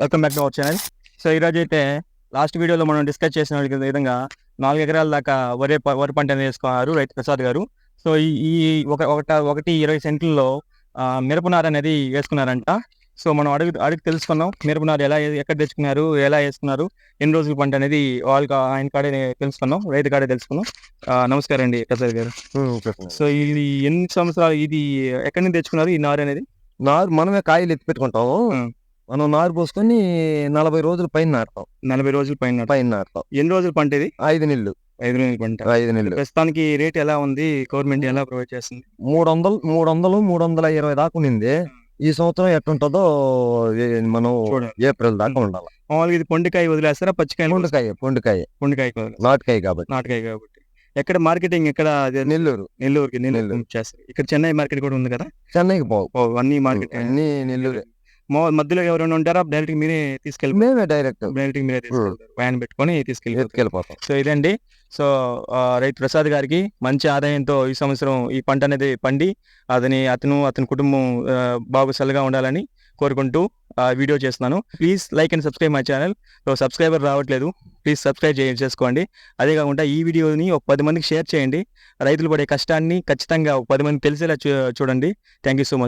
Welcome back to our channel so ఈరోజు అయితే last వీడియోలో మనం డిస్కస్ చేసిన విధంగా నాలుగు ఎకరాల దాకా వరి వరి పంట వేసుకున్నారు రైతు ప్రసాద్ గారు. సో ఈ ఒక ఒకట ఒకటి ఇరవై సెంట్లలో మిరపనారు అనేది వేసుకున్నారంట. సో మనం అడుగు అడిగి తెలుసుకున్నాం మిరపనారు ఎలా ఎక్కడ తెచ్చుకున్నారు ఎలా వేసుకున్నారు ఎన్ని రోజుల పంట అనేది వాళ్ళకి ఆయన కాడే తెలుసుకున్నాం రైతు కాడే తెలుసుకున్నాం నమస్కారం అండి ప్రసాద్ గారు. సో ఇది ఎన్ని సంవత్సరాలు ఇది ఎక్కడి నుంచి తెచ్చుకున్నారు ఈ నారు అనేది? నారు మనమే కాయలు ఎత్తి పెట్టుకుంటాము. మనం నారు పోసుకొని నలభై రోజుల పైన నాటుతాం నలభై రోజుల పైన పైన నాటుతాం ఎన్ని రోజుల పంట ఇది ఐదు నెలలు. ఐదు రోజుల పంట. ఐదు నెలలు. ప్రస్తుతానికి రేట్ ఎలా ఉంది? గవర్నమెంట్ ఎలా ప్రొవైడ్ చేస్తుంది? మూడు వందలు మూడు వందలు మూడు వందల ఇరవై దాకా ఉన్నింది ఈ సంవత్సరం ఎట్టుంటుందో మనం. ఏప్రిల్ దాకా ఉండాలి. మామూలుగా ఇది పొండికాయ వదిలేస్తారా? పచ్చికాయ పొండుకాయ పొండుకాయ. పొండికాయ? నాటుకాయ కాబట్టి. నాటకాయ కాబట్టి. ఎక్కడ మార్కెటింగ్ ఎక్కడ నెల్లూరు. నెల్లూరుకి నెల్లూరు. చేస్తారు. ఇక్కడ చెన్నై మార్కెట్ కూడా ఉంది కదా? చెన్నైకి పోవు. అన్ని మార్కెట్ అన్ని నెల్లూరు. మధ్యలో ఎవరైనా ఉంటారా? డైరెక్ట్ మీరే తీసుకెళ్ళి మేమే డైరెక్ట్ డైరెక్ట్ మీరే వ్యాన్ పెట్టుకొని తీసుకెళ్ళి ఎత్తుకెళ్ళిపోతాం సో ఇదండి. సో రైతు ప్రసాద్ గారికి మంచి ఆదాయంతో ఈ సంవత్సరం ఈ పంట అనేది పండి అతని అతను అతని కుటుంబం బాగుసలుగా ఉండాలని కోరుకుంటూ వీడియో చేస్తున్నాను. Please like and subscribe my channel. So subscriber రావట్లేదు. ప్లీజ్ సబ్స్క్రైబ్ చేయ చేసుకోండి. అదే కాకుండా ఈ వీడియోని ఒక పది మందికి షేర్ చేయండి. రైతులు పడే కష్టాన్ని ఖచ్చితంగా ఒక పది మందికి తెలిసేలా చూ- చూడండి. Thank you so much.